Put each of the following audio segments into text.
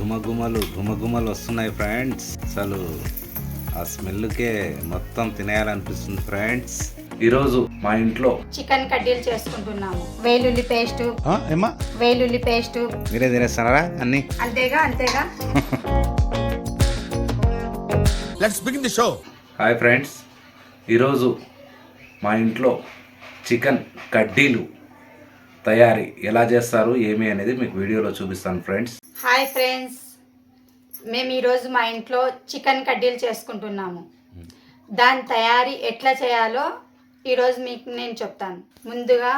ఘుమఘుమలు ఘుమఘుమలు వస్తున్నాయి ఫ్రెండ్స్. అసలు ఆ స్మెల్కే మొత్తం తినేయాలనిపిస్తుంది ఫ్రెండ్స్. ఈరోజు మా ఇంట్లో చికెన్ కడ్డీలు చేసుకుంటున్నాము. వేలుల్లి పేస్ట్. ఆ, ఏమ్మా? వేలుల్లి పేస్ట్. మీరే తినేస్తున్నారా అన్నీ? అంతేగా అంతేగా. Let's begin the show. Hi friends. ఈరోజు మా ఇంట్లో చికెన్ కడ్డీలు తయారీ ఎలా చేస్తారు ఏమి అనేది మీకు వీడియోలో చూపిస్తాను ఫ్రెండ్స్. హాయ్ ఫ్రెండ్స్ మేము ఈరోజు మా ఇంట్లో చికెన్ కడ్డీలు చేసుకుంటున్నాము. దాని తయారీ ఎట్లా చేయాలో ఈరోజు మీకు నేను చెప్తాను. ముందుగా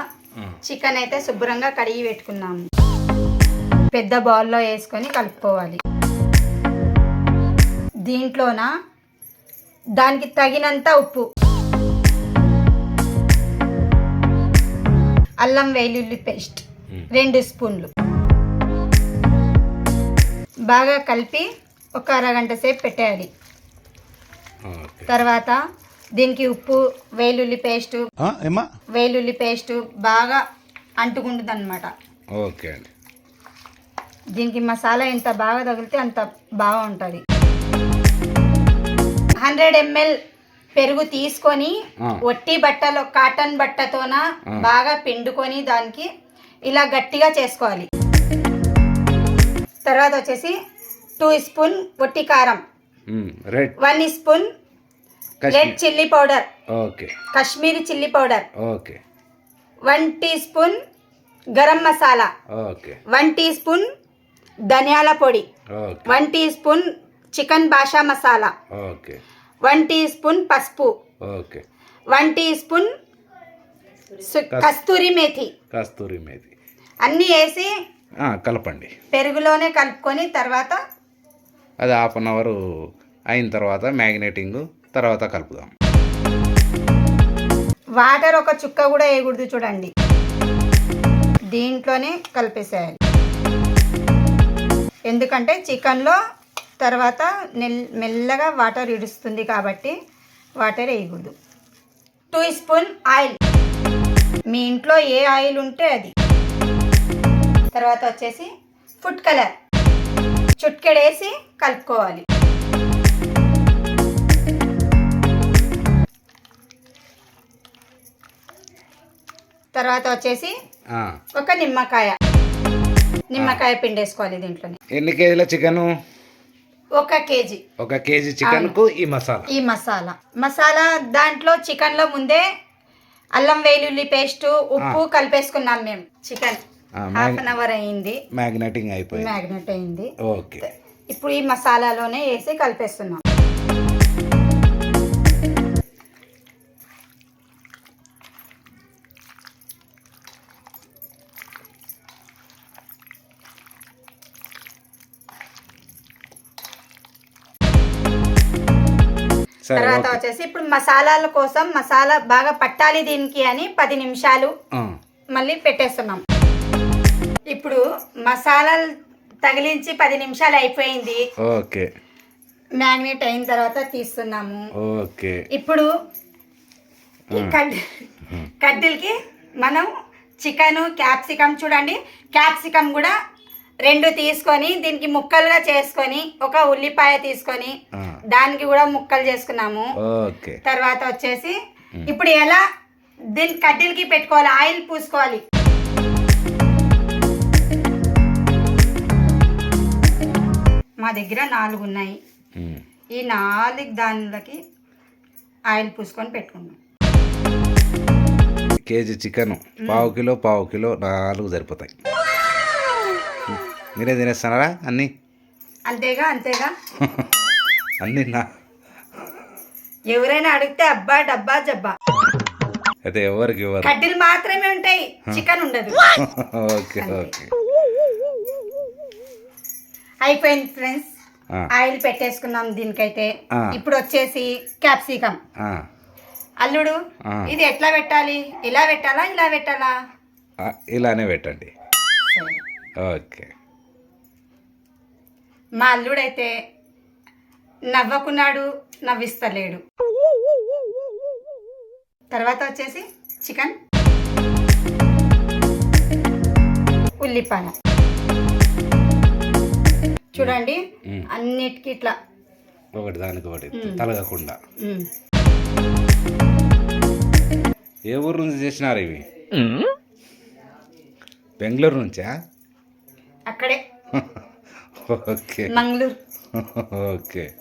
చికెన్ అయితే శుభ్రంగా కడిగి పెట్టుకున్నాము. పెద్ద బౌల్లో వేసుకొని కలుపుకోవాలి. దీంట్లోన దానికి తగినంత ఉప్పు అల్లం వెల్లుల్లి పేస్ట్ రెండు స్పూన్లు. బాగా కలిపి ఒక అరగంట సేపు పెట్టేయాలి. ఓకే. తర్వాత దీనికి ఉప్పు వెల్లుల్లి పేస్ట్ వెల్లుల్లి పేస్ట్ బాగా అంటుకుంటుంది అనమాట ఓకే అండి. దీనికి మసాలా ఎంత బాగా తగిలితే అంత బాగుంటుంది. హండ్రెడ్ ఎంఎల్ పెరుగు తీసుకొని. ఒట్టి బట్టలో కాటన్ బట్టతోన. బాగా పిండుకొని దానికి ఇలా గట్టిగా చేసుకోవాలి. తర్వాత వచ్చేసి టూ స్పూన్ ఒట్టి కారం. One spoon red chilli powder. Kashmiri chilli powder. One teaspoon garam masala. One teaspoon ధనియాల పొడి. వన్ టీ స్పూన్ చికెన్ బాషా masala. Okay. One teaspoon పసుపు. ఓకే. వన్ టీ స్పూన్ కస్తూరి మేథి కస్తూరి మేది అన్నీ వేసి కలపండి. పెరుగులోనే కలుపుకొని తర్వాత అది హాఫ్ అన్ అవర్ అయిన తర్వాత మ్యాగ్నేటింగ్ తర్వాత కలుపుదాం. వాటర్ ఒక చుక్క కూడా వేయకూడదు చూడండి. దీంట్లోనే కలిపేసేయాలి. ఎందుకంటే చికెన్లో తర్వాత నెల్ మెల్లగా వాటర్ ఇడుస్తుంది కాబట్టి వాటర్ వేయకూడదు. Two spoon oil. మీ ఇంట్లో ఏ ఆయిల్ ఉంటే అది. తర్వాత వచ్చేసి ఫుడ్ కలర్. చుట్కెడేసి కలుపుకోవాలి. తర్వాత వచ్చేసి ఒక నిమ్మకాయ. నిమ్మకాయ పిండేసుకోవాలి దీంట్లోనే. ఎన్ని కేజీల చికెను? ఒక కేజీ. ఒక కేజీ చికెన్కు ఈ మసాలా. ఈ మసాలా. మసాలా దాంట్లో చికెన్లో ముందే అల్లం వెల్లుల్లి పేస్ట్ ఉప్పు కలిపేసుకున్నాం మేము చికెన్. హాఫ్ అన్ అవర్ అయింది. మ్యాగ్నేటింగ్ అయిపోయింది. మ్యాగ్నెట్ అయింది. ఓకే. ఇప్పుడు ఈ మసాలాలోనే వేసి కలిపేస్తున్నాం. తర్వాత వచ్చేసి ఇప్పుడు మసాలాల కోసం మసాలా బాగా పట్టాలి దీనికి అని పది నిమిషాలు మళ్ళీ పెట్టేస్తున్నాం. ఇప్పుడు మసాలాలు తగిలించి పది నిమిషాలు అయిపోయింది. ఓకే. మ్యాగ్నేట్ అయిన తర్వాత తీస్తున్నాము. ఓకే. ఇప్పుడు ఈ కడ్ కడ్డీలకి మనం చికెన్ క్యాప్సికమ్ చూడండి. క్యాప్సికమ్ కూడా రెండు తీసుకొని దీనికి ముక్కలుగా చేసుకొని ఒక ఉల్లిపాయ తీసుకొని దానికి కూడా ముక్కలు చేసుకున్నాము. తర్వాత వచ్చేసి ఇప్పుడు ఎలా దీని కడ్డీలకి పెట్టుకోవాలి ఆయిల్ పూసుకోవాలి. మా దగ్గర నాలుగు ఉన్నాయి. ఈ నాలుగు దానిలకి ఆయిల్ పూసుకొని పెట్టుకున్నాం కేజీ చికెన్. పావు కిలో పావు కిలో నాలుగు సరిపోతాయి. మీరే తినేస్తున్నారా? అన్నీ? అంతేగా అంతేగా. అన్నీ నా ఎవరైనా అడిగితే అబ్బా డబ్బా జబ్బా. అయితే ఎవరికి ఎవరు కడ్డీలు మాత్రమే ఉంటాయి చికెన్ ఉండదు. Okay okay. అయిపోయింది ఫ్రెండ్స్. ఆయిల్ పెట్టేసుకున్నాం దీనికైతే. ఇప్పుడు వచ్చేసి క్యాప్సికమ్. అల్లుడు. ఇది ఎట్లా పెట్టాలి? ఇలా పెట్టాలా ఇలా పెట్టాలా? ఇలానే పెట్టండి. ఓకే. మా అల్లుడైతే నవ్వకున్నాడు నవ్విస్తలేడు. తర్వాత వచ్చేసి చికెన్ ఉల్లిపాయ. చూడండి. అన్నిటికీ ఇట్లా. ఒకటి దానికి ఒకటి తలగకుండా. ఏ ఊరు నుంచి చేసినారు ఇవి? బెంగళూరు నుంచా? అక్కడే. ఓకే. మంగళూరు ఓకే.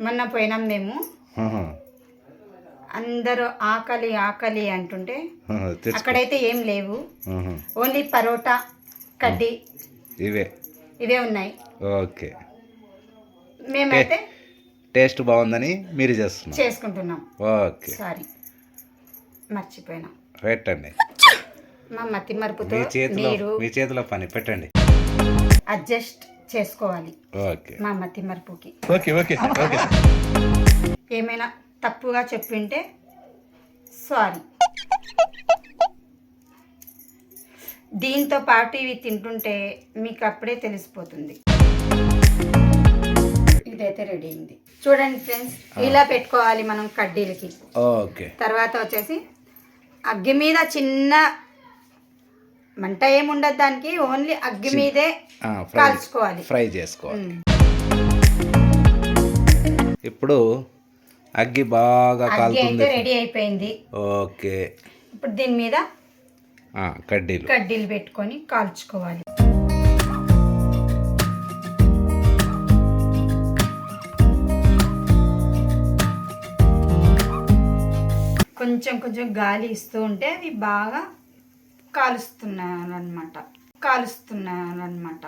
మొన్న పోయినాం మేము. అందరూ ఆకలి ఆకలి అంటుంటే. అక్కడైతే ఏం లేవు. ఓన్లీ పరోటా కడ్డీ. ఇవే. ఇవే ఉన్నాయి. ఓకే. మేమైతే టేస్ట్ బాగుందని మీరు చేస్తున్నారు చేసుకుంటున్నాం. ఓకే. సారీ. మర్చిపోయినా. పెట్టండి. మా మతి మరుపుతో మీ చేతిలో మీ చేతిలో పని. పెట్టండి. అడ్జస్ట్ చేసుకోవాలి. మా మతి మరుపుకి. ఏమైనా తప్పుగా చెప్పింటే సారీ. దీంతో పాటు ఇవి తింటుంటే మీకు అప్పుడే తెలిసిపోతుంది. ఇదైతే రెడీ అయింది. చూడండి ఫ్రెండ్స్ ఇలా పెట్టుకోవాలి మనం కడ్డీలకి. తర్వాత వచ్చేసి అగ్గి మీద చిన్న మంట ఏముండదు దానికి ఓన్లీ అగ్గి మీదే కాల్చుకోవాలి. ఫ్రై చేసుకోవాలి. ఇప్పుడు అగ్గి బాగా కాలుతుంది. రెడీ అయిపోయింది. ఓకే. ఇప్పుడు దీని మీద కడ్డీలు. కడ్డీలు పెట్టుకొని కాల్చుకోవాలి. కొంచెం కొంచెం గాలి ఇస్తూ ఉంటే అవి బాగా కాలుస్తున్నారు అనమాట కాలుస్తున్నారు అనమాట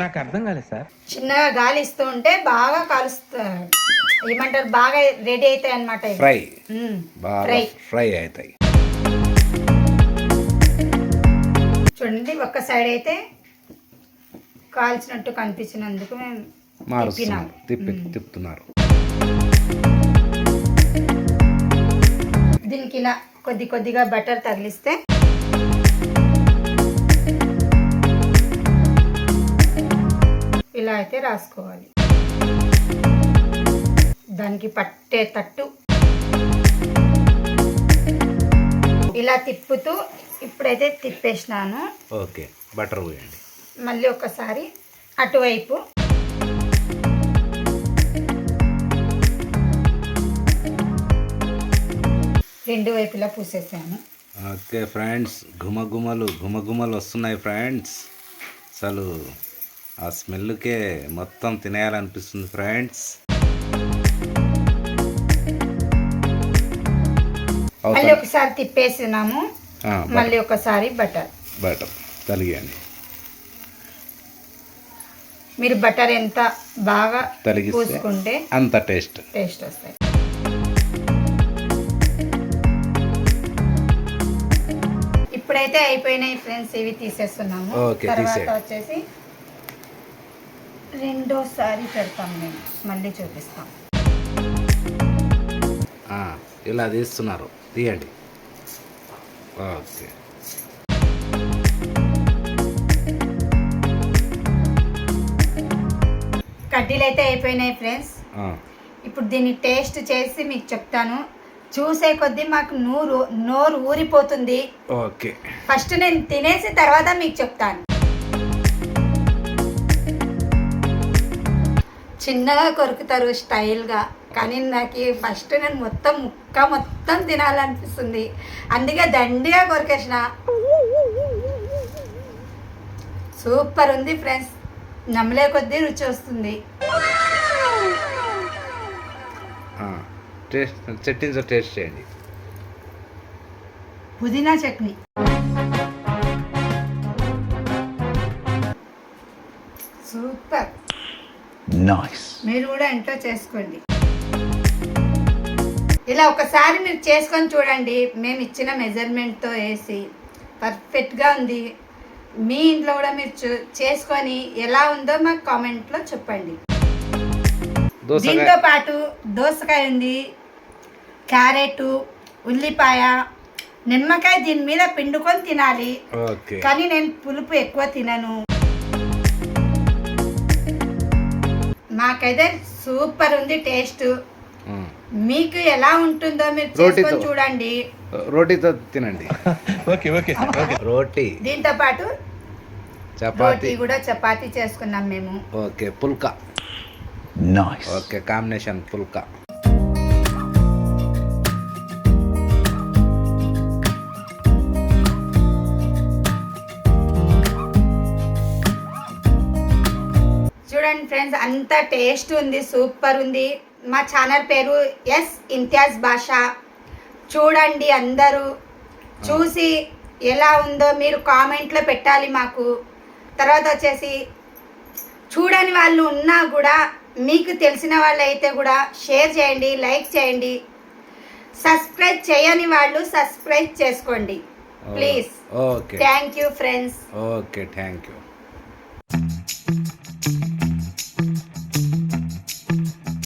నాకు అర్థం కాలేదు సార్. చిన్నగా గాలి ఇస్తూ ఉంటే బాగా కాలుస్తారు ఏమంటారు? బాగా రెడీ అవుతాయి అనమాట ఫ్రై. బాగా ఫ్రై. ఫ్రై అవుతాయి చూడండి ఒక్క సైడ్ అయితే కాల్చినట్టు కనిపించినందుకు మేము మారుస్తున్నారు తిప్పినాం. తిప్పి. తిప్పుతున్నారు. దీనికి ఇలా కొద్ది కొద్దిగా బటర్ తగిలిస్తే ఇలా అయితే రాసుకోవాలి. దానికి పట్టే తట్టు ఇలా తిప్పుతూ ఇప్పుడైతే తిప్పేసినాను. ఓకే బటర్ పోయండి. మళ్ళీ ఒకసారి అటువైపు రెండు వైపులా పూసేసాను. ఓకే ఫ్రెండ్స్ గుమగుమలు గుమగుమలు వస్తున్నాయి ఫ్రెండ్స్. అసలు ఆ స్మెల్కే మొత్తం తినేయాలనిపిస్తుంది ఫ్రెండ్స్. మళ్ళీ ఒకసారి తిప్పేసినాము. మళ్ళీ ఒకసారి బటర్. బటర్ తలిగండి మీరు బటర్ ఎంత బాగా తలిగిస్తే పూసుకుంటే అంత టేస్ట్. టేస్ట్ వస్తాయి. ఇప్పుడైతే అయిపోయినాయి ఫ్రెండ్స్ ఇవి తీసేస్తున్నాము. తర్వాత. వచ్చేసి రెండోసారి పెడతాం మేము మళ్ళీ చూపిస్తాం. ఇలా తీస్తున్నారు. తీయండి. ఓకే. కడ్డీలు అయితే అయిపోయినాయి ఫ్రెండ్స్. ఇప్పుడు దీన్ని టేస్ట్ చేసి మీకు చెప్తాను. చూసే కొద్దీ మాకు నూరు నోరు ఊరిపోతుంది. ఓకే. ఫస్ట్ నేను తినేసి తర్వాత మీకు చెప్తాను. చిన్నగా కొరుకుతారు స్టైల్గా కానీ నాకు ఫస్ట్ నేను మొత్తం ముక్క మొత్తం తినాలనిపిస్తుంది. అందుకే దండిగా కొరికేసిన. సూపర్ ఉంది ఫ్రెండ్స్. నమ్మలే కొద్దీ రుచి వస్తుంది. టేస్ట్ చట్నీతో టేస్ట్ చేయండి. పుదీనా చట్నీ. సూపర్. Nice. మీరు కూడా ఇంట్లో చేసుకోండి. ఇలా ఒకసారి మీరు చేసుకొని చూడండి. మేము ఇచ్చిన మెజర్మెంట్తో వేసి పర్ఫెక్ట్గా ఉంది. మీ ఇంట్లో కూడా మీరు చూ- చేసుకొని ఎలా ఉందో మాకు కామెంట్లో చెప్పండి. దోసకాయ. దీంతో పాటు దోసకాయ ఉంది. క్యారెట్ ఉల్లిపాయ నిమ్మకాయ దీని మీద పిండుకొని తినాలి. ఓకే. కానీ నేను పులుపు ఎక్కువ తినను. మాకైతే సూపర్ ఉంది టేస్ట్. మీకు ఎలా ఉంటుందో మీరు రోటీతో. చేసుకొని చూడండి. రోటీతో తినండి. okay, okay. రోటీ. దీంతో పాటు చపాతి. కూడా చపాతీ చేసుకున్నాం మేము. Okay phulka. Okay combination phulka. చూడండి ఫ్రెండ్స్ అంత టేస్ట్ ఉంది సూపర్ ఉంది. మా ఛానల్ పేరు ఎస్ ఇంతియాజ్ భాష. చూడండి అందరూ చూసి ఎలా ఉందో మీరు కామెంట్లో పెట్టాలి మాకు. తర్వాత వచ్చేసి చూడని వాళ్ళు ఉన్నా కూడా మీకు తెలిసిన వాళ్ళు అయితే కూడా షేర్ చేయండి లైక్ చేయండి. సబ్స్క్రైబ్ చేయని వాళ్ళు సబ్స్క్రైబ్ చేసుకోండి. Please. Thank you friends. Okay thank you.